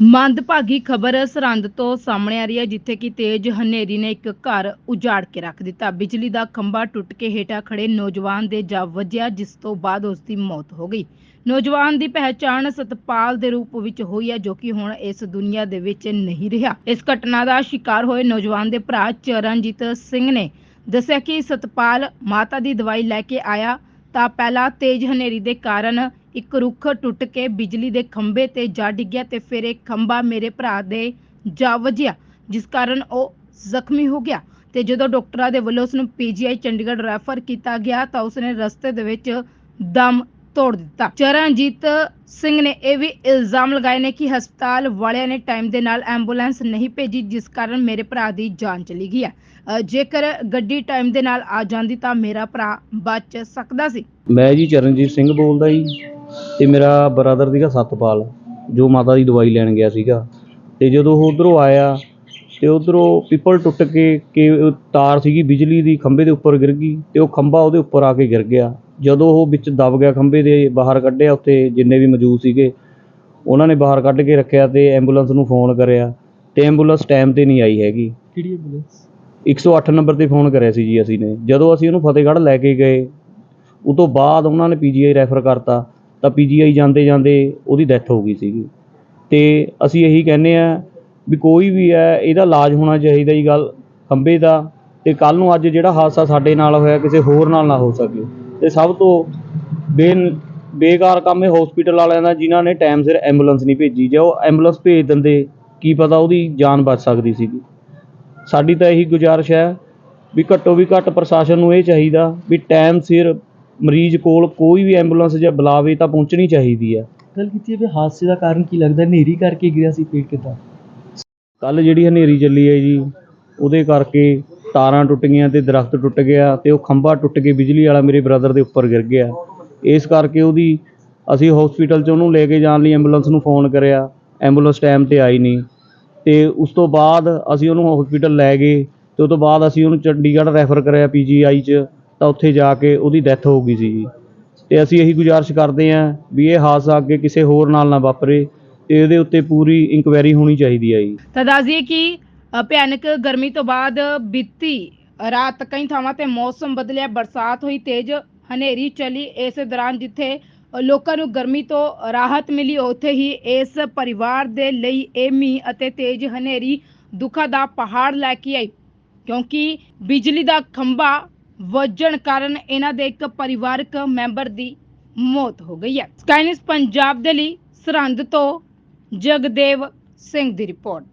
ਮੰਦਭਾਗੀ ਖਬਰ ਸਰਹੰਦ ਤੋਂ ਸਾਹਮਣੇ ਆ ਰਹੀ ਹੈ, ਜਿੱਥੇ ਕਿ ਤੇਜ਼ ਹਨੇਰੀ ਨੇ ਇੱਕ ਘਰ ਉਜਾੜ ਕੇ ਰੱਖ ਦਿੱਤਾ। ਬਿਜਲੀ ਦਾ ਖੰਭਾ ਟੁੱਟ ਕੇ ਹੇਠਾਂ ਖੜੇ ਨੌਜਵਾਨ ਦੇ ਜਾ ਵੱਜਿਆ, ਜਿਸ ਤੋਂ ਬਾਅਦ ਉਸ ਦੀ ਮੌਤ ਹੋ ਗਈ। ਨੌਜਵਾਨ ਦੀ ਪਹਿਚਾਣ ਸਤਪਾਲ ਦੇ ਰੂਪ ਵਿੱਚ ਹੋਈ ਹੈ, ਜੋ ਕਿ ਹੁਣ ਇਸ ਦੁਨੀਆ ਦੇ ਵਿੱਚ ਨਹੀਂ ਰਿਹਾ। ਇਸ ਘਟਨਾ ਦਾ ਸ਼ਿਕਾਰ ਹੋਏ ਨੌਜਵਾਨ ਦੇ ਭਰਾ ਚਰਨਜੀਤ ਸਿੰਘ ਨੇ ਦੱਸਿਆ ਕਿ ਸਤਪਾਲ ਮਾਤਾ ਦੀ ਦਵਾਈ ਲੈ ਕੇ ਆਇਆ, ਤਾਂ ਪਹਿਲਾਂ ਤੇਜ਼ ਹਨੇਰੀ ਦੇ ਕਾਰਨ ਇੱਕ ਰੁੱਖ ਟੁੱਟ ਕੇ ਬਿਜਲੀ ਦੇ ਖੰਭੇ ਤੇ ਜਾ ਡਿੱਗਿਆ ਤੇ ਫਿਰ ਇਹ ਖੰਭਾ ਮੇਰੇ ਭਰਾ ਦੇ ਜਾ ਵੱਜਿਆ, ਜਿਸ ਕਾਰਨ ਉਹ ਜ਼ਖਮੀ ਹੋ ਗਿਆ ਤੇ ਜਦੋਂ ਡਾਕਟਰਾਂ ਦੇ ਵੱਲੋਂ ਉਸ ਨੂੰ ਪੀਜੀਆਈ ਚੰਡੀਗੜ੍ਹ ਰੈਫਰ ਕੀਤਾ ਗਿਆ ਤਾਂ ਉਸਨੇ ਰਸਤੇ ਦੇ ਵਿੱਚ ਦਮ ਤੋੜ ਦਿੱਤਾ। ਚਰਨਜੀਤ ਸਿੰਘ ਨੇ ਇਹ ਵੀ ਇਲਜ਼ਾਮ ਲਗਾਏ ਨੇ ਕਿ ਹਸਪਤਾਲ ਵਾਲਿਆਂ ਨੇ ਟਾਈਮ ਦੇ ਨਾਲ ਐਂਬੂਲੈਂਸ ਨਹੀਂ ਭੇਜੀ, ਜਿਸ ਕਾਰਨ ਮੇਰੇ ਭਰਾ ਦੀ ਜਾਨ ਚਲੀ ਗਈ ਹੈ। ਜੇਕਰ ਗੱਡੀ ਟਾਈਮ ਦੇ ਨਾਲ ਆ ਜਾਂਦੀ ਤਾਂ ਮੇਰਾ ਭਰਾ ਬਚ ਸਕਦਾ ਸੀ। ਮੈਂ ਜੀ ਚਰਨਜੀਤ ਸਿੰਘ ਬੋਲਦਾ ਜੀ। ਤੇ ਮੇਰਾ ਬ੍ਰਦਰ ਸੀਗਾ ਸਤਪਾਲ ਜੋ ਮਾਤਾ ਦੀ ਦਵਾਈ ਲੈਣ ਗਿਆ ਸੀਗਾ। ਤੇ ਜਦੋਂ ਉਹ ਉਧਰੋਂ ਆਇਆ ਤੇ ਉਧਰੋਂ ਪਿੱਪਲ ਟੁੱਟ ਕੇ ਕਿ ਤਾਰ ਸੀਗੀ ਬਿਜਲੀ ਦੀ ਖੰਭੇ ਦੇ ਉੱਪਰ ਗਿਰ ਗਈ ਤੇ ਉਹ ਖੰਭਾ ਉਹਦੇ ਉੱਪਰ ਆ ਕੇ ਗਿਰ ਗਿਆ। ਜਦੋਂ ਉਹ ਵਿੱਚ ਦਬ ਗਿਆ ਖੰਭੇ ਦੇ ਬਾਹਰ ਕੱਢਿਆ ਉੱਥੇ ਜਿੰਨੇ ਵੀ ਮੌਜੂਦ ਸੀਗੇ ਉਹਨਾਂ ਨੇ ਬਾਹਰ ਕੱਢ ਕੇ ਰੱਖਿਆ ਤੇ ਐਂਬੂਲੈਂਸ ਨੂੰ ਫੋਨ ਕਰਿਆ। ਤੇ ਐਂਬੂਲੈਂਸ ਟਾਈਮ ਤੇ ਨਹੀਂ ਆਈ ਹੈਗੀ। ਕਿਹੜੀ ਐਂਬੂਲੈਂਸ 108 ਨੰਬਰ ਤੇ ਫੋਨ ਕਰਿਆ ਸੀ ਜੀ ਅਸੀਂ ਨੇ। ਜਦੋਂ ਅਸੀਂ ਉਹਨੂੰ ਫਤਿਹਗੜ੍ਹ ਲੈ ਕੇ ਗਏ ਉਹ ਤੋਂ ਬਾਅਦ ਉਹਨਾਂ ਨੇ ਪੀਜੀਆਈ ਰੈਫਰ ਕਰਤਾ। ਤਾਂ ਪੀਜੀਆਈ ਜਾਂਦੇ ਜਾਂਦੇ ਉਹਦੀ ਡੈਥ ਹੋ ਗਈ ਸੀਗੀ। ਤੇ ਅਸੀਂ ਇਹੀ ਕਹਿੰਦੇ ਆ ਵੀ ਕੋਈ ਵੀ ਹੈ, ਇਹਦਾ ਇਲਾਜ ਹੋਣਾ ਚਾਹੀਦਾ ਜੀ ਗੱਲ ਖੰਭੇ ਦਾ। ਤੇ ਕੱਲ ਨੂੰ ਅੱਜ ਜਿਹੜਾ ਹਾਦਸਾ ਸਾਡੇ ਨਾਲ ਹੋਇਆ, ਕਿਸੇ ਹੋਰ ਨਾਲ ਨਾ ਹੋ ਸਕੇ। ਤੇ ਸਭ ਤੋਂ ਬੇ ਬੇਕਾਰ ਕੰਮ ਇਹ ਹਸਪੀਟਲ ਵਾਲਿਆਂ ਦਾ, ਜਿਨ੍ਹਾਂ ਨੇ ਟਾਈਮ ਸਿਰ ਐਂਬੂਲੈਂਸ ਨਹੀਂ ਭੇਜੀ। ਜੇ ਉਹ ਐਂਬੂਲੈਂਸ ਭੇਜ ਦਿੰਦੇ, ਕੀ ਪਤਾ ਉਹਦੀ ਜਾਨ ਬਚ ਸਕਦੀ ਸੀਗੀ। ਸਾਡੀ ਤਾਂ ਇਹੀ ਗੁਜ਼ਾਰਿਸ਼ ਹੈ ਵੀ ਘੱਟੋ ਵੀ ਘੱਟ ਪ੍ਰਸ਼ਾਸਨ ਨੂੰ ਇਹ ਚਾਹੀਦਾ ਵੀ ਟਾਈਮ ਸਿਰ ਮਰੀਜ਼ ਕੋਲ ਕੋਈ ਵੀ ਐਂਬੂਲੈਂਸ ਜੇ ਬੁਲਾਵੇ ਤਾਂ ਪਹੁੰਚਣੀ ਚਾਹੀਦੀ ਹੈ ਗੱਲ ਕੀਤੀ ਹੈ ਵੀ ਹਾਦਸੇ ਦਾ ਕਾਰਨ ਕੀ ਲੱਗਦਾ? ਹਨੇਰੀ ਕਰਕੇ ਗਿਰਿਆ ਸੀ ਪੇਟ ਕਿੱਦਾਂ? ਕੱਲ ਜਿਹੜੀ ਹਨੇਰੀ ਚੱਲੀ ਹੈ ਜੀ ਉਹਦੇ ਕਰਕੇ ਤਾਰਾਂ ਟੁੱਟ ਗਈਆਂ ਤੇ ਦਰਖਤ ਟੁੱਟ ਗਿਆ ਤੇ ਉਹ ਖੰਭਾ ਟੁੱਟ ਕੇ ਬਿਜਲੀ ਵਾਲਾ ਮੇਰੇ ਬ੍ਰਦਰ ਦੇ ਉੱਪਰ ਗਿਰ ਗਿਆ। ਇਸ ਕਰਕੇ ਉਹਦੀ ਅਸੀਂ ਹਸਪੀਟਲ 'ਚ ਉਹਨੂੰ ਲੈ ਕੇ ਜਾਣ ਲਈ ਐਂਬੂਲੈਂਸ ਨੂੰ ਫੋਨ ਕਰਿਆ। ਐਂਬੂਲੈਂਸ ਟਾਈਮ ਤੇ ਆਈ ਨਹੀਂ। ਤੇ ਉਸ ਤੋਂ ਬਾਅਦ ਅਸੀਂ ਉਹਨੂੰ ਹਸਪੀਟਲ ਲੈ ਗਏ ਤੇ ਉਸ ਤੋਂ ਬਾਅਦ ਅਸੀਂ ਉਹਨੂੰ ਚੰਡੀਗੜ੍ਹ ਰੈਫਰ ਕਰਿਆ ਪੀਜੀਆਈ 'ਚ। ਤਾਂ ਉੱਥੇ ਜਾ ਕੇ ਉਹਦੀ ਡੈਥ ਹੋ ਗਈ ਸੀ ਜੀ ਤੇ ਅਸੀਂ ਇਹੀ ਗੁਜ਼ਾਰਿਸ਼ ਕਰਦੇ ਹਾਂ ਵੀ ਇਹ ਹਾਦਸਾ ਅੱਗੇ ਕਿਸੇ ਹੋਰ ਨਾਲ ਨਾ ਵਾਪਰੇ ਤੇ ਇਹਦੇ ਉੱਤੇ ਪੂਰੀ ਇਨਕੁਆਇਰੀ ਹੋਣੀ ਚਾਹੀਦੀ ਹੈ ਜੀ। ਤਾਂ ਦੱਸ ਦਈਏ ਕਿ ਅ, ਭਿਆਨਕ ਗਰਮੀ ਤੋਂ ਬਾਅਦ ਬੀਤੀ ਰਾਤ ਕਈ ਥਾਵਾਂ ਤੇ ਮੌਸਮ ਬਦਲਿਆ ਬਰਸਾਤ ਹੋਈ ਤੇਜ਼ ਹਨੇਰੀ ਚੱਲੀ। ਇਸ ਦੌਰਾਨ ਜਿੱਥੇ ਅ, ਲੋਕਾਂ ਨੂੰ ਗਰਮੀ ਤੋਂ ਰਾਹਤ ਮਿਲੀ ਉੱਥੇ ਹੀ ਇਸ ਪਰਿਵਾਰ ਦੇ ਲਈ ਇਹ ਮੀਂਹ ਅਤੇ ਤੇਜ਼ ਹਨੇਰੀ ਦੁੱਖਾਂ ਦਾ ਪਹਾੜ ਲੈ ਕੇ ਆਈ। ਕਿਉਂਕਿ ਬਿਜਲੀ ਦਾ ਖੰਭਾ ਵੱਜਣ ਕਾਰਨ ਇਹਨਾਂ ਦੇ ਇੱਕ ਪਰਿਵਾਰਕ ਮੈਂਬਰ ਦੀ ਮੌਤ ਹੋ ਗਈ ਹੈ। ਸਕਾਈਨਸ ਪੰਜਾਬ ਦੇ ਲਈ ਸਰਹੰਦ ਤੋਂ ਜਗਦੇਵ ਸਿੰਘ ਦੀ ਰਿਪੋਰਟ।